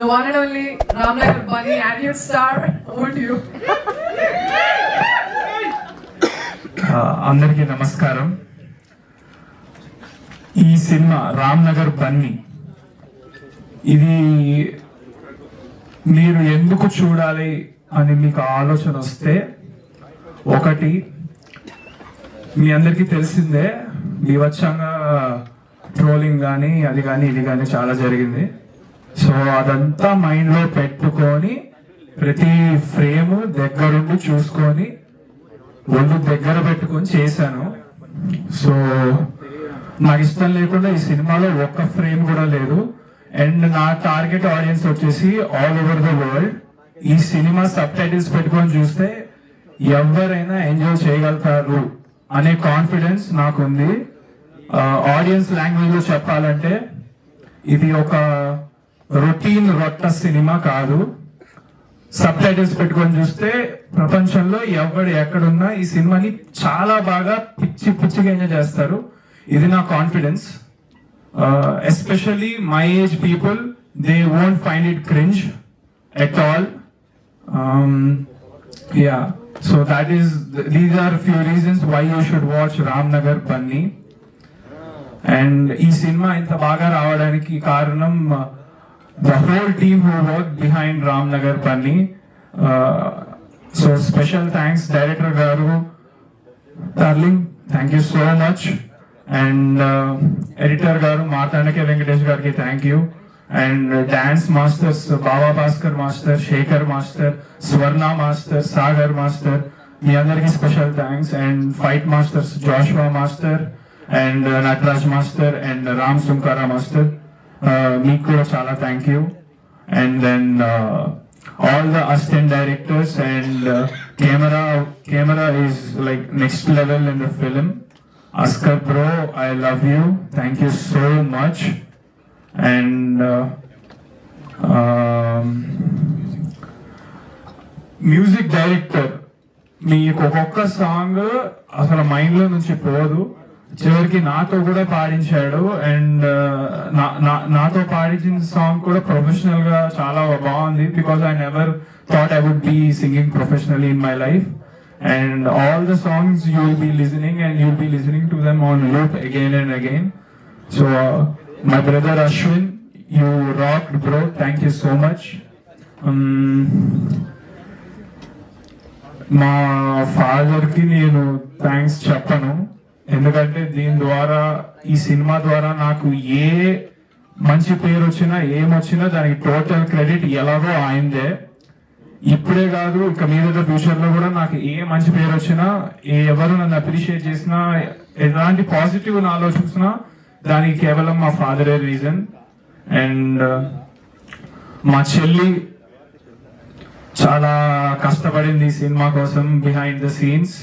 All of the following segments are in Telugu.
The one and only Ramnagar Bunny, Annual Star. Over to you. Uh, అందరికీ నమస్కారం ఈ సినిమా రామ్ నగర్ బన్నీ ఇది మీరు ఎందుకు చూడాలి అని మీకు ఆలోచన వస్తే ఒకటి మీ అందరికీ తెలిసిందే బీభత్సంగా ట్రోలింగ్ కానీ అది కానీ ఇది కానీ చాలా జరిగింది సో అదంతా మైండ్లో పెట్టుకొని ప్రతి ఫ్రేమ్ దగ్గరుండి చూసుకొని ఒళ్ళు దగ్గర పెట్టుకొని చేశాను. సో నాకు ఇష్టం లేకుండా ఈ సినిమాలో ఒక్క ఫ్రేమ్ కూడా లేదు. అండ్ నా టార్గెట్ ఆడియన్స్ వచ్చేసి ఆల్ ఓవర్ ద వరల్డ్. ఈ సినిమా సబ్ టైటిల్స్ పెట్టుకొని చూస్తే ఎవరైనా ఎంజాయ్ చేయగలుగుతారు అనే కాన్ఫిడెన్స్ నాకు ఉంది ఆడియన్స్ లాంగ్వేజ్లో చెప్పాలంటే ఇది ఒక రొటీన్ రొట్ట సినిమా కాదు. సబ్ టైటిల్స్ పెట్టుకొని చూస్తే ప్రపంచంలో ఎవడు ఎక్కడున్నా ఈ సినిమాని చాలా బాగా పిచ్చి పిచ్చిగా ఎంజాయ్ చేస్తారు. ఇది నా confidence especially my age people they won't find it cringe at all ya so that is these are few reasons why you should watch Ram Nagar Bunny and ఈ సినిమా ఇంత బాగా రావడానికి కారణం the whole team who work behind Ram Nagar Bunny so special thanks director గారు darling thank you so much and editor గారు మార్తాండకే వెంకటేష్ గారికి thank you and dance masters Baba Bhaskar master Shekhar master Swarna master Sagar master మీ అందరికీ special thanks and fight masters Joshua master and Nataraj master and Ram Sunkara master మీకు కూడా చాలా thank you and then all the assistant directors and camera camera is like next level in the film Askar bro I love you thank you so much and music director మీకు ఒక్కొక్క సాంగ్ అసలు మైండ్లో నుంచి పోదు. చివరికి నాతో కూడా పాడించాడు అండ్ నాతో పాడించిన సాంగ్ కూడా ప్రొఫెషనల్గా చాలా బాగుంది because I never thought I would be singing professional in my life. And all the songs you will be listening and you be listening to them on loop again and again so my brother Ashwin you rock bro thank you so much మా ఫాదర్కి నేను థ్యాంక్స్ చెప్పను. ఎందుకంటే దీని ద్వారా ఈ సినిమా ద్వారా నాకు ఏ మంచి పేరు వచ్చినా ఏమొచ్చినా దానికి టోటల్ క్రెడిట్ ఎలాగో ఆయిందే. ఇప్పుడే కాదు ఇక మీద ఫ్యూచర్లో కూడా నాకు ఏ మంచి పేరు వచ్చినా ఎవరు నన్ను అప్రిషియేట్ చేసినా ఎలాంటి పాజిటివ్ నాలో చూసినా దానికి కేవలం మా ఫాదరే రీజన్ అండ్ మా చెల్లి చాలా కష్టపడింది ఈ సినిమా కోసం బిహైండ్ ద సీన్స్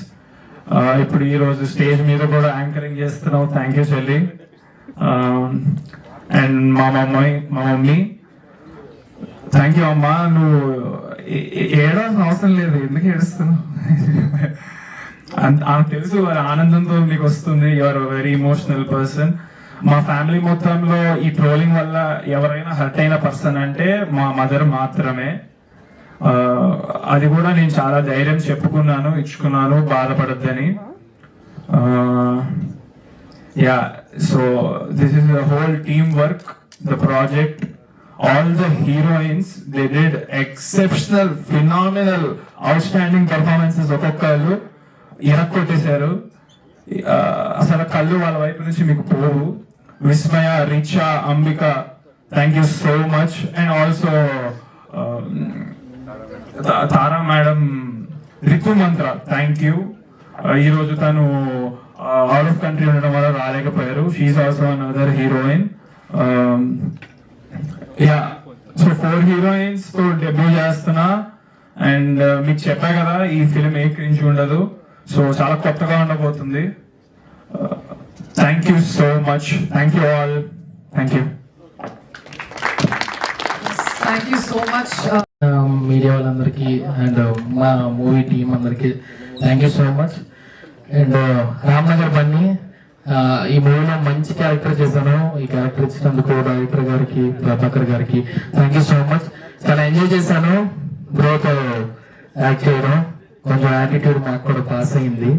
ఇప్పుడు ఈ రోజు స్టేజ్ మీద కూడా యాంకరింగ్ చేస్తున్నావు. థ్యాంక్ యూ చెల్లి. అండ్ మా మమ్మీ మా మమ్మీ. థ్యాంక్ యూ అమ్మా. నువ్వు ఏడాల్సిన అవసరం లేదు. ఎందుకు ఏడుస్తున్నావు? అంత- ఆమెకు తెలుసు వారి ఆనందంతో మీకు వస్తుంది. యువర్ వెరీ ఇమోషనల్ పర్సన్ మా ఫ్యామిలీ మొత్తంలో ఈ ట్రోలింగ్ వల్ల ఎవరైనా హర్ట్ అయిన పర్సన్ అంటే మా మదర్ మాత్రమే. అది కూడా నేను చాలా ధైర్యం చెప్పుకున్నాను ఇచ్చుకున్నాను బాధపడద్దని. Ya so this is the whole team work the project all the heroines they did exceptional phenomenal outstanding performances ఒక్కొక్కళ్ళు ఇరక్కొట్టేశారు. అసలు కళ్ళు వాళ్ళ వైపు నుంచి మీకు పోవు. Vismaya Richa Ambika thank you so much and also Tara madam Ritu Mantra. Thank you ఈరోజు తను అవుట్ ఆఫ్ కంట్రీ ఉండడం వల్ల రాలేకపోయారు. She also another heroine ya so four హీరోయిన్స్తో debut చేస్తున్నా. అండ్ uh, మీకు చెప్పా కదా ఈ ఫిలిం ఏ క్రింజ్ ఉండదు. సో చాలా కొత్తగా ఉండబోతుంది. Thank you so much thank you all thank you thank you so much media వాళ్ళందరికీ అండ్ uh, మా మూవీ టీం అందరికీ thank you so much and uh, Ramnagar Bunny ఈ మూవీలో మంచి క్యారెక్టర్ చేశాను. ఈ క్యారెక్టర్ ఇచ్చినందుకు డైరెక్టర్ గారికి ప్రభాకర్ గారికి థ్యాంక్ యూ సో మచ్ చాలా ఎంజాయ్ చేశాను. బ్రోతో యాక్ట్ uh, చేయడం. కొంచెం యాటిట్యూడ్ మాకు కూడా పాస్ అయింది.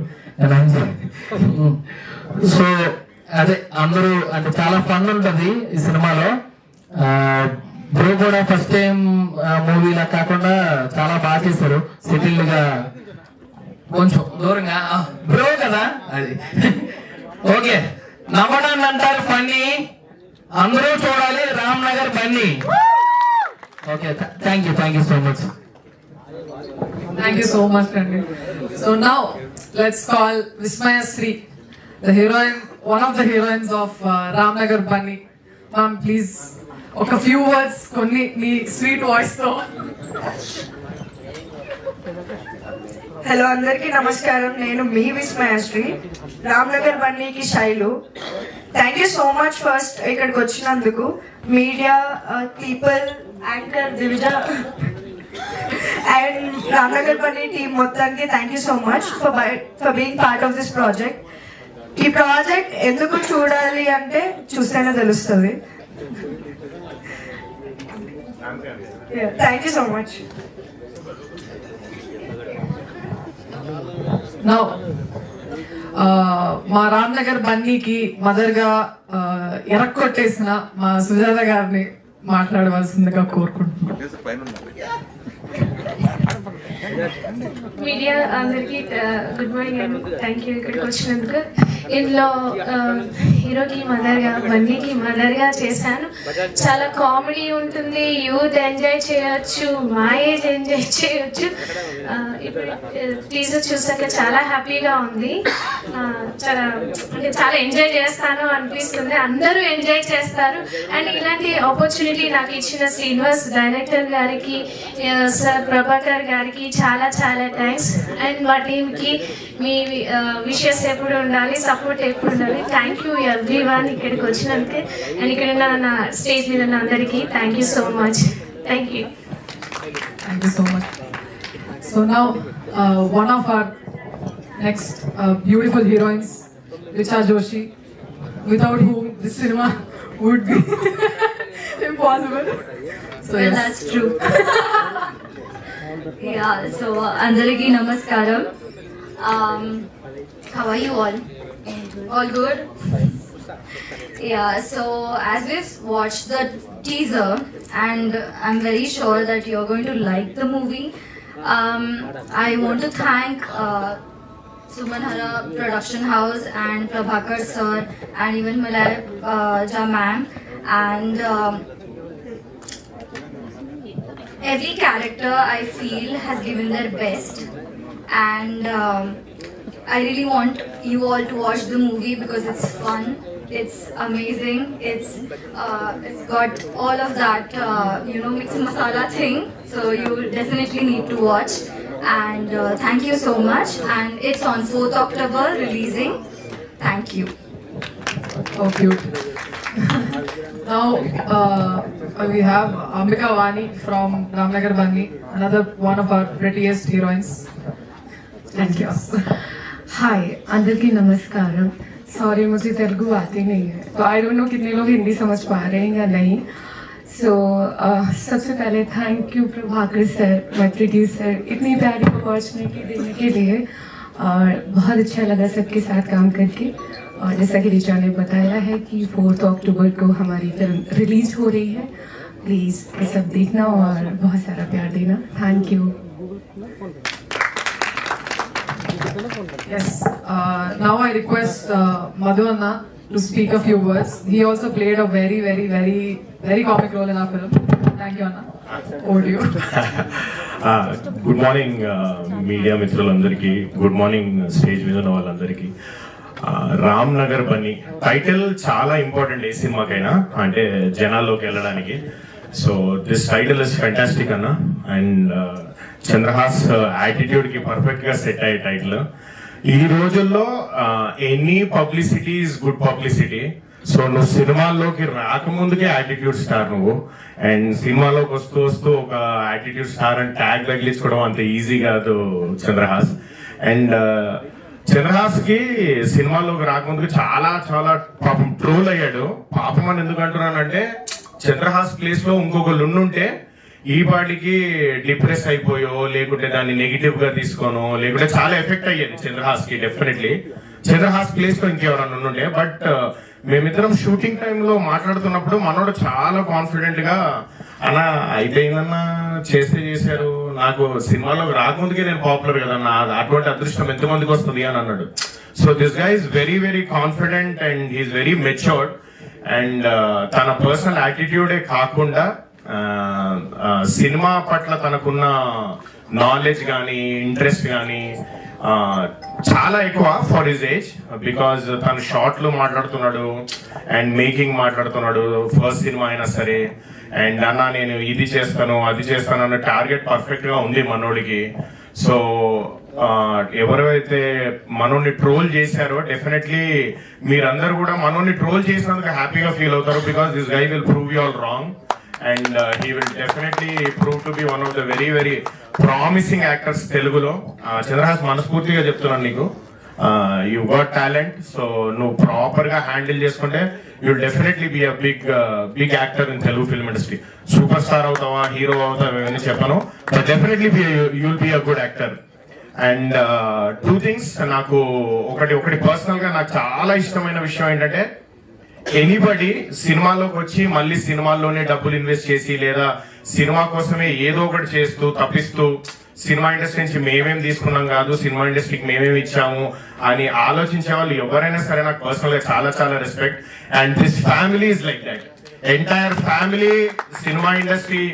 సో అదే అందరూ అంటే చాలా ఫన్ ఉంటుంది ఈ సినిమాలో. బ్రో కూడా ఫస్ట్ టైం మూవీలా కాకుండా చాలా బాగా చేశారు. సెటిల్గా కొంచెం దూరంగా బ్రో కదా? అది. ఓకే. నవ్వడం అంటారు ఫన్నీ. అందరూ చూడాలి. Ram Nagar funny okay. Thank you thank you so much thank you so much అండి so now let's call Vismaya Shri the heroine one of the heroines of Ram Nagar Bunny ma'am please ఒక ఫ్యూ వర్డ్స్ కొన్ని మీ స్వీట్ voice తో. హలో అందరికీ నమస్కారం. నేను మీ Vismayasri. Ramnagar బన్నీకి Shailu. Thank you so much first ఇక్కడికి వచ్చినందుకు. Media people anchor Divija and Ramnagar Bunny team మొత్తానికి thank you so much for for being part of this project ఈ ప్రాజెక్ట్ ఎందుకు చూడాలి అంటే చూస్తేనే తెలుస్తుంది. Thank you so much now మా రామ్నగర్ బన్నీకి మదర్గా uh, ఎరక్కొట్టేసిన మా సుజాత గారిని మాట్లాడవలసిందిగా కోరుకుంటున్నాం. మీడియా అందరికీ good morning and thank you ఇక్కడికి వచ్చినందుకు. ఇందులో ఆ, హీరోకి మదర్గా బన్నీకి మదర్గా చేశాను. చాలా కామెడీ ఉంటుంది. యూత్ ఎంజాయ్ చేయొచ్చు మా ఏజ్ ఎంజాయ్ చేయొచ్చు. ఇప్పుడు టీజర్ చూసాక చాలా హ్యాపీగా ఉంది. చాలా అంటే చాలా ఎంజాయ్ చేస్తాను అనిపిస్తుంది. అందరూ ఎంజాయ్ చేస్తారు. అండ్ ఇలాంటి ఆపర్చునిటీ నాకు ఇచ్చిన శ్రీనివాస్ డైరెక్టర్ గారికి సార్ ప్రభాకర్ గారికి చాలా చాలా థ్యాంక్స్ అండ్ మా టీమ్కి మీ విషయస్ ఎప్పుడు ఉండాలి సపోర్ట్ ఎప్పుడు ఉండాలి thank you ఎవ్రీ వన్ ఇక్కడికి వచ్చినందుకు అండ్ ఇక్కడ ఉన్న నా స్టేజ్ మీద ఉన్న అందరికీ thank you so much thank you Thank you so much. So now, uh, one of our next uh, beautiful heroines, Richa Joshi, without whom this cinema would be impossible. So Well, yes. that's true. yeah, so అందరికీ నమస్కారం um, how are you all? All good? Yeah, so as we've watched the teaser, and I'm very sure that you're going to like the movie, um, I want to thank uh, Sumanhara Production House and Prabhakar sir and even Malay uh, and um, every character I feel has given their best, and um, I really want you all to watch the movie because it's fun. It's amazing. It's uh, it's got all of that uh, you know mix masala thing. So you definitely need to watch. And uh, thank you so much. And it's on 4th October releasing. Thank you. Oh, cute. now uh, we have Ambika Vani from Ramnagar Bangi, another one of our prettiest heroines. Thank you. Hi, అందరికీ నమస్కారం सॉरी मुझे तेलुगु आती नहीं है। तो आई डोंट नो कितने लोग हिंदी समझ पा रहे हैं या नहीं। सो so, uh, सबसे पहले थैंक यू प्रभाकर सर मैत्रिटी सर इतनी प्यारी अपॉर्चुनिटी देने के लिए। और बहुत अच्छा लगा सबके साथ काम करके। और जैसा कि रिचा ने बताया है कि फोर्थ अक्टूबर को हमारी फ़िल्म रिलीज़ हो रही है। प्लीज़ सब देखना और बहुत सारा प्यार देना। Thank you Yes. Uh, now I request uh, Madhu Anna to speak a few words. He also played a very, very, very, very comic role in our film. Thank you, Anna. Over to you. Good morning media మిత్రులందరికీ గుడ్ మార్నింగ్ స్టేజ్ మీద ఉన్న వాళ్ళందరికీ రామ్ నగర్ బన్నీ టైటిల్ చాలా ఇంపార్టెంట్ ఏ సినిమాకైనా అంటే జనాల్లోకి వెళ్ళడానికి so this title is fantastic అన్న అండ్ చంద్రహాస్ యాటిట్యూడ్కి పర్ఫెక్ట్గా సెట్ అయ్యే టైటిల్ ఈ రోజుల్లో any publicity is good publicity so నువ్వు సినిమాల్లోకి రాకముందుకే యాటిట్యూడ్ స్టార్ నువ్వు. అండ్ సినిమాలోకి వస్తూ వస్తూ ఒక యాటిట్యూడ్ స్టార్ అని ట్యాగ్ తగిలించుకోవడం అంత ఈజీ కాదు చంద్రహాస్. అండ్ చంద్రహాస్కి సినిమాలోకి రాకముందుకు చాలా చాలా పాపం ట్రోల్ అయ్యాడు. పాపం అని ఎందుకు అంటున్నానంటే చంద్రహాస్ ప్లేస్లో ఇంకొకళ్ళు ఉండుంటే ఈ పాటికి డిప్రెస్ అయిపోయో లేకుంటే దాన్ని నెగిటివ్గా తీసుకోనో లేకుంటే చాలా ఎఫెక్ట్ అయ్యేది చంద్రహాస్కి డెఫినెట్లీ చంద్రహాస్ ప్లేస్లో ఇంకెవరన్నా ఉండుండే బట్ uh, మేమిద్దరం షూటింగ్ టైంలో మాట్లాడుతున్నప్పుడు మనోడు చాలా కాన్ఫిడెంట్గా అన్న అయిపోయిందన్నా చేస్తే చేశారు. నాకు సినిమాలో రాకముందుకే నేను పాపులర్ కదన్నా నా అటువంటి అదృష్టం ఎంతమందికి వస్తుంది? అని అన్నాడు. So this guy very very confident and he's very matured and తన పర్సనల్ యాటిట్యూడే కాకుండా సినిమా పట్ల తనకున్న నాలెడ్జ్ కానీ ఇంట్రెస్ట్ కానీ చాలా ఎక్కువ ఫర్ హిజ్ ఏజ్ బికాజ్ తను షార్ట్లు మాట్లాడుతున్నాడు అండ్ మేకింగ్ మాట్లాడుతున్నాడు ఫస్ట్ సినిమా అయినా సరే. అండ్ అన్న నేను ఇది చేస్తాను అది చేస్తాను అన్న టార్గెట్ పర్ఫెక్ట్గా ఉంది మనోడికి. సో ఎవరైతే మనోని ట్రోల్ చేశారో డెఫినెట్లీ మీరందరూ కూడా మనోని ట్రోల్ చేసినందుకు హ్యాపీగా ఫీల్ అవుతారు because this guy will prove you all wrong and he will definitely prove to be one of the very very promising actors తెలుగులో చంద్రహాస్ మనస్ఫూర్తిగా చెప్తున్నాను నీకు. యూ గాట్ టాలెంట్ సో నువ్వు ప్రాపర్గా హ్యాండిల్ చేసుకుంటే you definitely be a big big actor in Telugu film industry super star అవుతావా హీరో అవుతావా ఇవన్నీ చెప్పను. But definitely you'll be a good actor and two things నాకు ఒకటి ఒకటి పర్సనల్గా నాకు చాలా ఇష్టమైన విషయం ఏంటంటే ఎనీబడి సినిమాలోకి వచ్చి మళ్ళీ సినిమాల్లోనే డబ్బులు ఇన్వెస్ట్ చేసి లేదా సినిమా కోసమే ఏదో ఒకటి చేస్తూ తప్పిస్తూ సినిమా ఇండస్ట్రీ నుంచి మేమేం తీసుకున్నాం కాదు సినిమా ఇండస్ట్రీకి మేమేమి ఇచ్చాము అని ఆలోచించే వాళ్ళు ఎవరైనా సరే నాకు పర్సనల్గా చాలా చాలా respect and this family is like that entire family cinema industry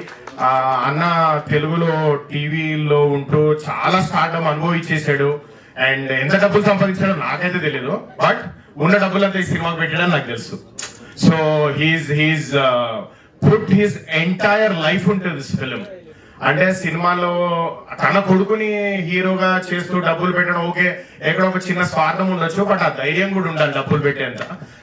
అన్న తెలుగులో టీవీలో ఉంటూ చాలా స్టార్టం అనుభవించేసాడు అండ్ ఎంత డబ్బులు సంపాదించాడో నాకైతే తెలియదు బట్ ఉన్న డబ్బులంతా ఈ సినిమాకి పెట్టాడని నాకు తెలుసు. So he's he's put his entire life ఉంటుంది దిస్ ఫిలిం అంటే సినిమాలో తన కొడుకుని హీరోగా చేస్తూ డబ్బులు పెట్టడం ఓకే ఎక్కడ ఒక చిన్న స్వార్థం ఉండొచ్చు బట్ ఆ ధైర్యం కూడా ఉండాలి డబ్బులు పెట్టేంత.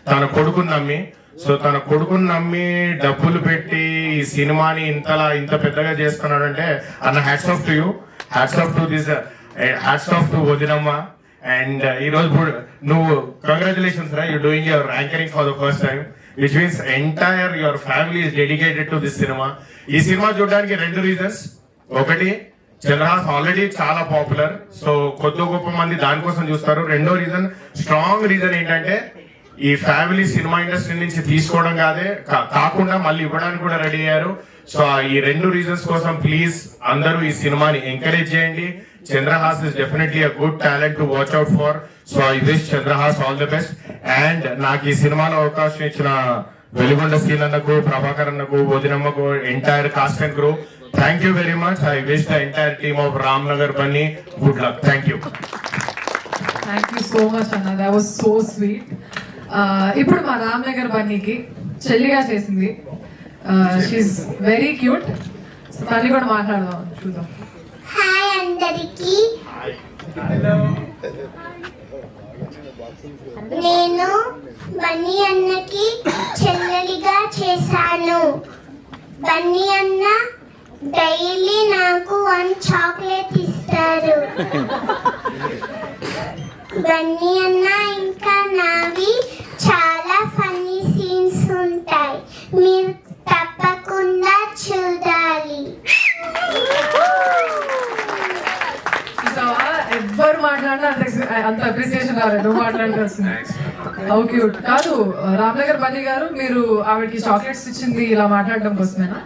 తన కొడుకుని నమ్మి. సో తన కొడుకుని నమ్మి డబ్బులు పెట్టి ఈ సినిమాని ఇంతలా ఇంత పెద్దగా చేస్తున్నాడంటే అన్న hats off to you hats off to this hats off to వదినమ్మ. అండ్ uh, ఈ రోజు నువ్వు కంగ్రాచులేషన్స్ రా you doing your anchoring for the first time which means entire your family is dedicated to this cinema ఈ సినిమా చూడడానికి రెండు రీజన్స్ ఒకటి చంద్రహాస్ ఆల్రెడీ చాలా పాపులర్ సో కొద్ది గొప్ప మంది దానికోసం చూస్తారు. రెండో రీజన్ స్ట్రాంగ్ రీజన్ ఏంటంటే ఈ ఫ్యామిలీ సినిమా ఇండస్ట్రీ నుంచి తీసుకోవడం కాదే కా- కాకుండా మళ్ళీ ఇవ్వడానికి కూడా రెడీ అయ్యారు. సో ఈ రెండు రీజన్స్ కోసం ప్లీజ్ అందరూ ఈ సినిమాని ఎంకరేజ్ చేయండి. Chandrahas is definitely a good talent to watch out for so I wish Chandrahas all the best and నాకు ఈ సినిమాలో అవకాశం ఇచ్చిన వెలుగొండ సీనన్నకు ప్రభాకర్ అన్నకు వదినమ్మకు entire cast and crew thank you very much I wish the entire team of Ram Nagar Bunny good luck thank you thank you so much అన్న. దాట్ వాస్ సో స్వీట్ ఇప్పుడు మా రామ్నగర్ బన్నీకి చెల్లిగా చేసింది. షీఈ్ వెరీ క్యూట్ తల్లి కూడా మాట్లాడదాం చూద్దాం. అందరికి నేను బన్నీ అన్నకి చెల్లెలిగా చేశాను. బన్నీ అన్న డైలీ నాకు వన్ చాక్లెట్ ఇస్తారు. బన్నీ అన్న ఇంకా నావి చాలా ఫన్నీ సీన్స్ ఉంటాయి. మీరు అంత అప్రిసియేషన్ రాలేదు. నువ్వు హౌ క్యూట్ కాదు రామ్నగర్ బన్నీ గారు మీరు ఆవిడకి చాక్లెట్స్ ఇచ్చింది ఇలా మాట్లాడడం కోసమేనా?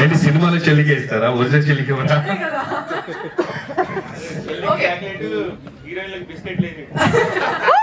ఏంటి సినిమాలో చెల్లికి ఇస్తారా? ఒరిజినల్ చెల్లికి ఓకే